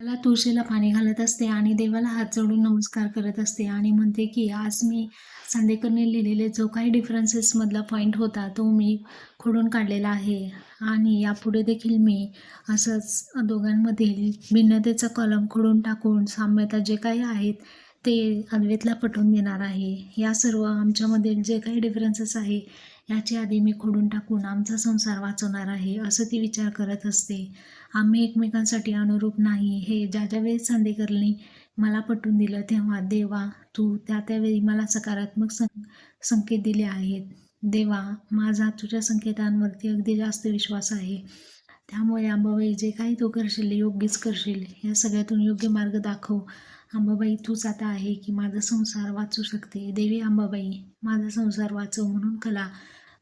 मला तुळशीला पाणी घालत असते आणि देवाला हात जोडून नमस्कार करत असते आणि म्हणते की आज मी सांदेकरने लिहिलेले जो काही डिफरन्सेसमधला पॉईंट होता तो मी खोडून काढलेला आहे. आणि यापुढे देखील मी असंच दोघांमधील भिन्नतेचा कलम खोडून टाकून साम्यता जे काही आहेत ते अद्वैतला पटवून देणार आहे. या सर्व आमच्यामधील जे काही डिफरन्सेस आहे याची आधी मी खोडून टाकून आमचा संसार वाचवणार आहे असं ती विचार करत असते. आम्ही एकमेकांसाठी अनुरूप नाही. हे ज्या ज्या वेळेस सांदेकरनी मला पटवून दिलं तेव्हा देवा तू त्या त्यावेळी मला सकारात्मक सं संकेत दिले आहेत. देवा माझा तुझ्या संकेतांवरती अगदी जास्त विश्वास आहे. त्यामुळे आंबाबाई जे काही तू करशील योग्यच करशील या सगळ्यातून योग्य मार्ग दाखव. अंबाबाई तूच आता आहे की माझा संसार वाचू शकते. देवी अंबाबाई माझा संसार वाचव म्हणून कला.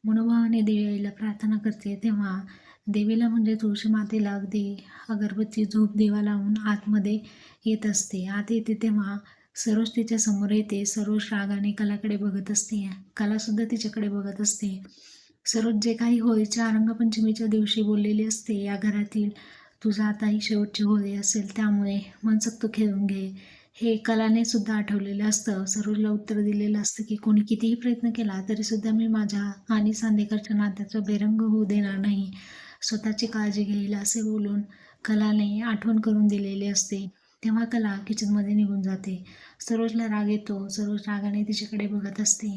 मनोभावाने देवी आईला प्रार्थना करते. तेव्हा देवीला म्हणजे तुळशी मातेला अगदी अगरबत्ती झोप देवा लावून आतमध्ये येत असते. आत येते तेव्हा सरोज तिच्या समोर येते. सरोज रागाने कलाकडे बघत असते. कलासुद्धा तिच्याकडे बघत असते. सरोज जे काही होळीच्या रंगपंचमीच्या दिवशी बोललेली असते या घरातील तुझा आता ही शेवटची होळी असेल त्यामुळे मनसक तू खेळून घे. हे कलाने सुद्धा आठवलेलं असतं. सरोजला उत्तर दिलेलं असतं की कोणी कितीही प्रयत्न केला तरीसुद्धा मी माझ्या आणि सांदेकरच्या नात्याचा बेरंग होऊ देणार नाही. स्वतःची काळजी घेईल असे बोलून कलाने आठवण करून दिलेली असते. तेव्हा कला किचनमध्ये निघून जाते. सरोजला राग येतो. सरोज रागाने तिच्याकडे बघत असते.